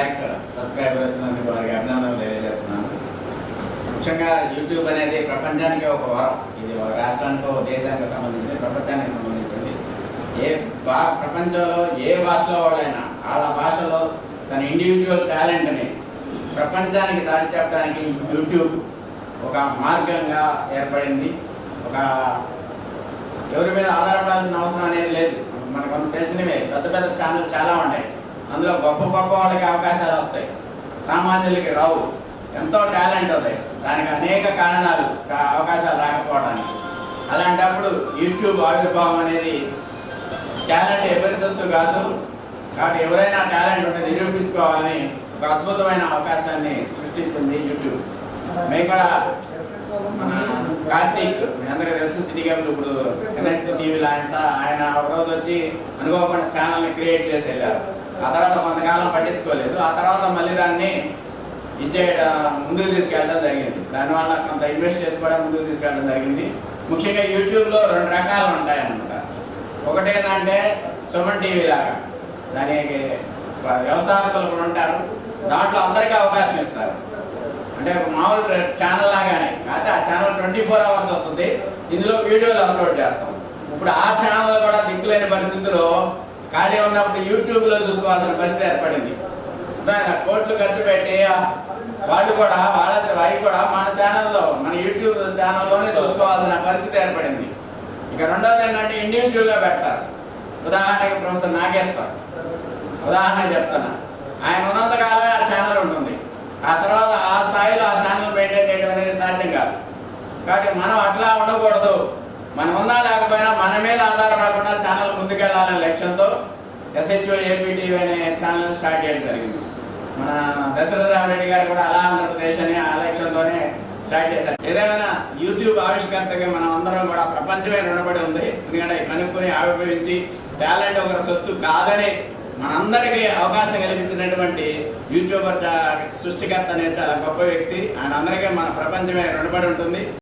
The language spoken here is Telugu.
ల్యాక్ సబ్స్క్రైబర్ వచ్చినందుకు వారికి అభినందనలు తెలియజేస్తున్నాను. ముఖ్యంగా యూట్యూబ్ అనేది ప్రపంచానికి ఒక వరం. ఇది ఒక రాష్ట్రానికి ఒక దేశానికి సంబంధించి ప్రపంచానికి సంబంధించింది. ఏ బా ప్రపంచంలో ఏ భాషలో వాళ్ళైనా వాళ్ళ భాషలో తన ఇండివిజువల్ టాలెంట్ని ప్రపంచానికి చాటి చెప్పడానికి యూట్యూబ్ ఒక మార్గంగా ఏర్పడింది. ఒక ఎవరి మీద ఆధారపడాల్సిన అవసరం అనేది లేదు. మనకు తెలిసినవే. పెద్ద పెద్ద ఛానల్ చాలా ఉంటాయి. అందులో గొప్ప గొప్ప వాళ్ళకి అవకాశాలు వస్తాయి. సామాన్యులకి రావు. ఎంతో టాలెంట్ ఉంది. దానికి అనేక కారణాలు అవకాశాలు రాకపోవడానికి. అలాంటప్పుడు యూట్యూబ్ ఆవిర్భావం అనేది టాలెంట్ ఎవరి సొత్తు కాదు. కాబట్టి ఎవరైనా టాలెంట్ ఉంటే నిరూపించుకోవాలని ఒక అద్భుతమైన అవకాశాన్ని సృష్టించింది యూట్యూబ్. మేము కూడా మన కార్తీక్ అందరికీ తెలుసు సిటీ కేబుల్ ఇప్పుడు నెక్స్ట్ టీవీలో ఆయన ఆయన ఒక రోజు వచ్చి అనుకోకుండా ఛానల్ని క్రియేట్ చేసి వెళ్ళారు. ఆ తర్వాత కొంతకాలం పట్టించుకోలేదు. ఆ తర్వాత మళ్ళీ దాన్ని ఇచ్చేయడం ముందుకు తీసుకెళ్ళడం జరిగింది. దానివల్ల కొంత ఇన్వెస్ట్ చేసి కూడా ముందుకు తీసుకెళ్ళడం జరిగింది. ముఖ్యంగా యూట్యూబ్లో రెండు రకాలు ఉంటాయన్నమాట. ఒకటి ఏంటంటే సుమన్ టీవీ లాగా. దానికి వ్యవస్థాపకులు కూడా ఉంటారు. దాంట్లో అందరికీ అవకాశం ఇస్తారు. అంటే ఒక మామూలు ఛానల్ లాగానే. కాకపోతే ఆ ఛానల్ ట్వంటీ ఫోర్ అవర్స్ వస్తుంది. ఇందులో వీడియోలు అప్లోడ్ చేస్తాం. ఇప్పుడు ఆ ఛానల్ కూడా దిక్కులేని పరిస్థితుల్లో ఖాళీ ఉన్నప్పుడు యూట్యూబ్లో చూసుకోవాల్సిన పరిస్థితి ఏర్పడింది. దాని కోట్లు ఖర్చు పెట్టి వాళ్ళు కూడా వాళ్ళ అవి కూడా మన ఛానల్లో మన యూట్యూబ్ ఛానల్లోనే చూసుకోవాల్సిన పరిస్థితి ఏర్పడింది. ఇక రెండవది ఏంటంటే ఇండివిజువల్గా పెడతారు. ఉదాహరణకి ప్రొఫెసర్ నాగేశ్వర్. ఉదాహరణ చెప్తున్నా. ఆయన ఉన్నంత కాలమే ఆ ఛానల్ ఉంటుంది. ఆ తర్వాత ఆ స్థాయిలో ఆ ఛానల్ మెయింటైన్ చేయడం అనేది సాధ్యం కాదు. కాబట్టి మనం అట్లా ఉండకూడదు. మనం ఉన్నా లేకపోయినా మన మీద ఆధారపడకుండా ఛానల్ ముందుకెళ్ళాలనే లక్ష్యంతో ఎస్హెచ్ఓ ఏపీటీవీ అనే ఛానల్ స్టార్ట్ చేయడం జరిగింది. మన దశరథరామరెడ్డి గారు కూడా అలా ఆంధ్రప్రదేశ్ అని ఆ లక్ష్యంతోనే స్టార్ట్ చేశారు. ఏదేమైనా యూట్యూబ్ ఆవిష్కర్తగా మనం అందరం కూడా ప్రపంచమే రుణపడి ఉంది. ఎందుకంటే కనుక్కొని ఆవిర్భవించి టాలెంట్ ఒకరి సొత్తు కాదని మనందరికీ అవకాశం కల్పించినటువంటి యూట్యూబర్ చా- సృష్టికర్త అనే చాలా గొప్ప వ్యక్తి. ఆయన అందరికీ మన ప్రపంచమే రుణపడి ఉంటుంది.